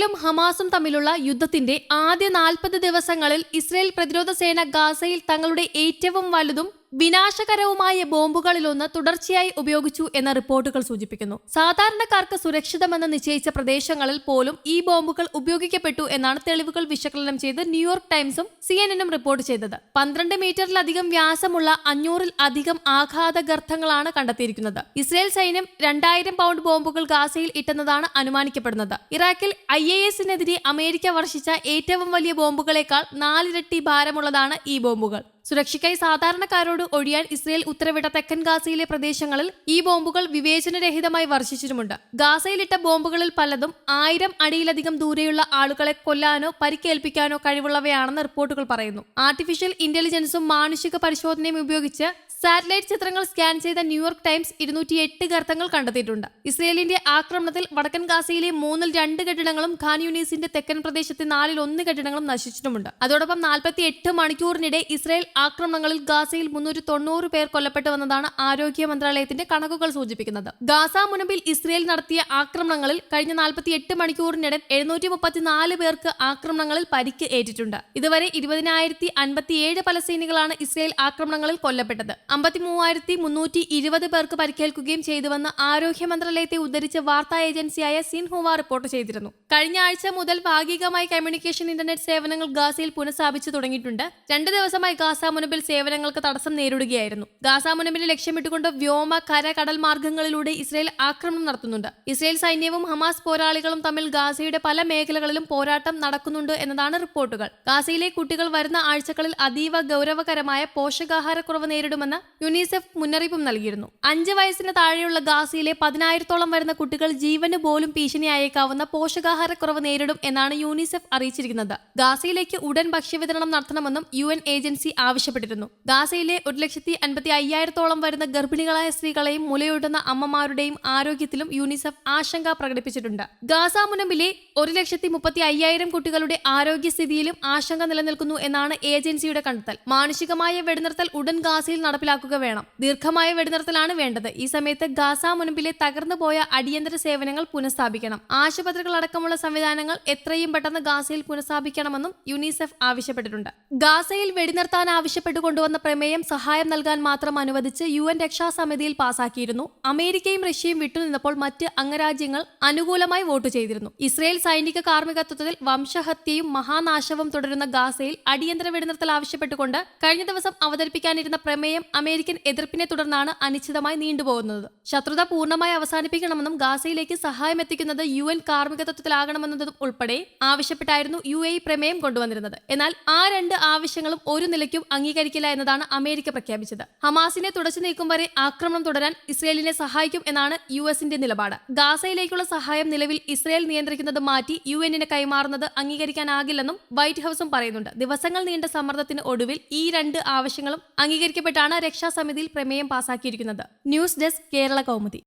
ഇസ്രയേലും ഹമാസും തമ്മിലുള്ള യുദ്ധത്തിന്റെ ആദ്യ നാൽപ്പത് ദിവസങ്ങളിൽ ഇസ്രയേൽ പ്രതിരോധ സേന ഗാസയിൽ തങ്ങളുടെ ഏറ്റവും വലുതും വിനാശകരവുമായ ബോംബുകളിലൊന്ന് തുടർച്ചയായി ഉപയോഗിച്ചു എന്ന റിപ്പോർട്ടുകൾ സൂചിപ്പിക്കുന്നു. സാധാരണക്കാർക്ക് സുരക്ഷിതമെന്ന് നിശ്ചയിച്ച പ്രദേശങ്ങളിൽ പോലും ഈ ബോംബുകൾ ഉപയോഗിക്കപ്പെട്ടു എന്നാണ് തെളിവുകൾ വിശകലനം ചെയ്ത് ന്യൂയോർക്ക് ടൈംസും സി എനും റിപ്പോർട്ട് ചെയ്തത്. പന്ത്രണ്ട് മീറ്ററിലധികം വ്യാസമുള്ള അഞ്ഞൂറിൽ അധികം ആഘാത ഗർത്തങ്ങളാണ് കണ്ടെത്തിയിരിക്കുന്നത്. ഇസ്രയേൽ സൈന്യം രണ്ടായിരം പൗണ്ട് ബോംബുകൾ ഗാസയിൽ ഇട്ടെന്നതാണ് അനുമാനിക്കപ്പെടുന്നത്. ഇറാഖിൽ ഐ എ എസിനെതിരെ അമേരിക്ക വർഷിച്ച ഏറ്റവും വലിയ ബോംബുകളേക്കാൾ നാലിരട്ടി ഭാരമുള്ളതാണ് ഈ ബോംബുകൾ. സുരക്ഷയ്ക്കായി സാധാരണക്കാരോട് ഒഴിയാൻ ഇസ്രയേൽ ഉത്തരവിട്ട തെക്കൻ ഗാസയിലെ പ്രദേശങ്ങളിൽ ഈ ബോംബുകൾ വിവേചനരഹിതമായി വർഷിച്ചിട്ടുമുണ്ട്. ഗാസയിലിട്ട ബോംബുകളിൽ പലതും ആയിരം അടിയിലധികം ദൂരെയുള്ള ആളുകളെ കൊല്ലാനോ പരിക്കേൽപ്പിക്കാനോ കഴിവുള്ളവയാണെന്ന് റിപ്പോർട്ടുകൾ പറയുന്നു. ആർട്ടിഫിഷ്യൽ ഇന്റലിജൻസും മാനുഷിക പരിശോധനയും ഉപയോഗിച്ച് സാറ്റലൈറ്റ് ചിത്രങ്ങൾ സ്കാൻ ചെയ്ത ന്യൂയോർക്ക് ടൈംസ് ഇരുന്നൂറ്റി എട്ട് ഗർത്തങ്ങൾ കണ്ടെത്തിയിട്ടുണ്ട്. ഇസ്രയേലിന്റെ ആക്രമണത്തിൽ വടക്കൻ ഗാസയിലെ മൂന്നിൽ രണ്ട് കെട്ടിടങ്ങളും ഖാൻ യൂണീസിന്റെ തെക്കൻ പ്രദേശത്തെ നാലിൽ ഒന്ന് കെട്ടിടങ്ങളും നശിച്ചിട്ടുമുണ്ട്. അതോടൊപ്പം നാൽപ്പത്തി എട്ട് മണിക്കൂറിനിടെ ഇസ്രയേൽ ആക്രമണങ്ങളിൽ ഗാസയിൽ മുന്നൂറ്റി തൊണ്ണൂറ് പേർ കൊല്ലപ്പെട്ടുവെന്നതാണ് ആരോഗ്യ മന്ത്രാലയത്തിന്റെ കണക്കുകൾ സൂചിപ്പിക്കുന്നത്. ഗാസ മുനമ്പിൽ ഇസ്രയേൽ നടത്തിയ ആക്രമണങ്ങളിൽ കഴിഞ്ഞ നാൽപ്പത്തി എട്ട് മണിക്കൂറിനിടെ എഴുന്നൂറ്റി മുപ്പത്തിനാല് പേർക്ക് ആക്രമണങ്ങളിൽ പരിക്ക് ഏറ്റിട്ടുണ്ട്. ഇതുവരെ ഇരുപതിനായിരത്തി അൻപത്തിയേഴ് പലസ്തീനികളാണ് ഇസ്രയേൽ ആക്രമണങ്ങളിൽ കൊല്ലപ്പെട്ടത്. അമ്പത്തി മൂവായിരത്തി മുന്നൂറ്റി ഇരുപത് പേർക്ക് പരിക്കേൽക്കുകയും ചെയ്തുവെന്ന് ആരോഗ്യ മന്ത്രാലയത്തെ ഉദ്ധരിച്ച വാർത്താ ഏജൻസിയായ സിൻഹുവ റിപ്പോർട്ട് ചെയ്തിരുന്നു. കഴിഞ്ഞ ആഴ്ച മുതൽ ഭാഗികമായി കമ്മ്യൂണിക്കേഷൻ ഇന്റർനെറ്റ് സേവനങ്ങൾ ഗാസയിൽ പുനഃസ്ഥാപിച്ചു തുടങ്ങിയിട്ടുണ്ട്. രണ്ട് ദിവസമായി ഗാസ മുനമ്പിൽ സേവനങ്ങൾക്ക് തടസ്സം നേരിടുകയായിരുന്നു. ഗാസ മുനമ്പിനെ ലക്ഷ്യമിട്ടുകൊണ്ട് വ്യോമ കര കടൽ മാർഗങ്ങളിലൂടെ ഇസ്രയേൽ ആക്രമണം നടത്തുന്നുണ്ട്. ഇസ്രയേൽ സൈന്യവും ഹമാസ് പോരാളികളും തമ്മിൽ ഗാസയുടെ പല മേഖലകളിലും പോരാട്ടം നടക്കുന്നുണ്ട് എന്നതാണ് റിപ്പോർട്ടുകൾ. ഗാസയിലെ കുട്ടികൾ വരുന്ന ആഴ്ചകളിൽ അതീവ ഗൗരവകരമായ പോഷകാഹാരക്കുറവ് നേരിടുമെന്ന് യുനിസെഫ് മുന്നറിയിപ്പും നൽകിയിരുന്നു. അഞ്ച് വയസ്സിന് താഴെയുള്ള ഗാസയിലെ പതിനായിരത്തോളം വരുന്ന കുട്ടികൾ ജീവന് പോലും ഭീഷണിയായേക്കാവുന്ന പോഷകാഹാരക്കുറവ് നേരിടും എന്നാണ് യൂണിസെഫ് അറിയിച്ചിരിക്കുന്നത്. ഗാസയിലേക്ക് ഉടൻ ഭക്ഷ്യവിതരണം നടത്തണമെന്നും യു എൻ ഏജൻസി ആവശ്യപ്പെട്ടിരുന്നു. ഗാസയിലെ ഒരു ലക്ഷത്തി അൻപത്തി അയ്യായിരത്തോളം വരുന്ന ഗർഭിണികളായ സ്ത്രീകളെയും മുലയൂട്ടുന്ന അമ്മമാരുടെയും ആരോഗ്യത്തിലും യൂണിസെഫ് ആശങ്ക പ്രകടിപ്പിച്ചിട്ടുണ്ട്. ഗാസ മുനമ്പിലെ ഒരു ലക്ഷത്തി മുപ്പത്തി അയ്യായിരം കുട്ടികളുടെ ആരോഗ്യസ്ഥിതിയിലും ആശങ്ക നിലനിൽക്കുന്നു എന്നാണ് ഏജൻസിയുടെ കണ്ടെത്തൽ. മാനുഷികമായ വെടിനിർത്തൽ ഉടൻ ഗാസയിൽ നടപ്പിലാക്കുക വേണം. ദീർഘമായ വെടിനിർത്തലാണ് വേണ്ടത്. ഈ സമയത്ത് ഗാസ മുൻപിലെ തകർന്നു പോയ അടിയന്തര സേവനങ്ങൾ പുനഃസ്ഥാപിക്കണം. ആശുപത്രികൾ അടക്കമുള്ള സംവിധാനങ്ങൾ എത്രയും പെട്ടെന്ന് ഗാസയിൽ പുനഃസ്ഥാപിക്കണമെന്നും യുനിസെഫ് ആവശ്യപ്പെട്ടിട്ടുണ്ട്. ഗാസയിൽ വെടിനിർത്താൻ ആവശ്യപ്പെട്ടു കൊണ്ടുവന്ന പ്രമേയം സഹായം നൽകാൻ മാത്രം അനുവദിച്ച് യു എൻ രക്ഷാസമിതിയിൽ പാസാക്കിയിരുന്നു. അമേരിക്കയും റഷ്യയും വിട്ടുനിന്നപ്പോൾ മറ്റ് അംഗരാജ്യങ്ങൾ അനുകൂലമായി വോട്ട് ചെയ്തിരുന്നു. ഇസ്രയേൽ സൈനിക കാർമ്മികത്വത്തിൽ വംശഹത്യയും മഹാനാശവും തുടരുന്ന ഗാസയിൽ അടിയന്തര വെടിനിർത്തൽ ആവശ്യപ്പെട്ടുകൊണ്ട് കഴിഞ്ഞ ദിവസം അവതരിപ്പിക്കാനിരുന്ന പ്രമേയം അമേരിക്കൻ എതിർപ്പിനെ തുടർന്നാണ് അനിശ്ചിതമായി നീണ്ടുപോകുന്നത്. ശത്രുത പൂർണമായി അവസാനിപ്പിക്കണമെന്നും ഗാസയിലേക്ക് സഹായം എത്തിക്കുന്നത് യു എൻ കാർമ്മികത്വത്തിലാകണമെന്നതും ഉൾപ്പെടെ ആവശ്യപ്പെട്ടായിരുന്നു യു എ പ്രമേയം കൊണ്ടുവന്നിരുന്നത്. എന്നാൽ ആ രണ്ട് ആവശ്യങ്ങളും ഒരു നിലയ്ക്കും അംഗീകരിക്കില്ല എന്നതാണ് അമേരിക്ക പ്രഖ്യാപിച്ചത്. ഹമാസിനെ തുടച്ചു നീക്കും വരെ ആക്രമണം തുടരാൻ ഇസ്രയേലിനെ സഹായിക്കും എന്നാണ് യു എസിന്റെ നിലപാട്. ഗാസയിലേക്കുള്ള സഹായം നിലവിൽ ഇസ്രയേൽ നിയന്ത്രിക്കുന്നത് മാറ്റി യു എന്നിന് കൈമാറുന്നത് അംഗീകരിക്കാനാകില്ലെന്നും വൈറ്റ് ഹൌസും പറയുന്നുണ്ട്. ദിവസങ്ങൾ നീണ്ട സമ്മർദ്ദത്തിന് ഒടുവിൽ ഈ രണ്ട് ആവശ്യങ്ങളും അംഗീകരിക്കപ്പെട്ടാണ് രക്ഷാസമിതിയിൽ പ്രമേയം പാസാക്കിയിരിക്കുന്നത്. News desk Kerala Kaumudi.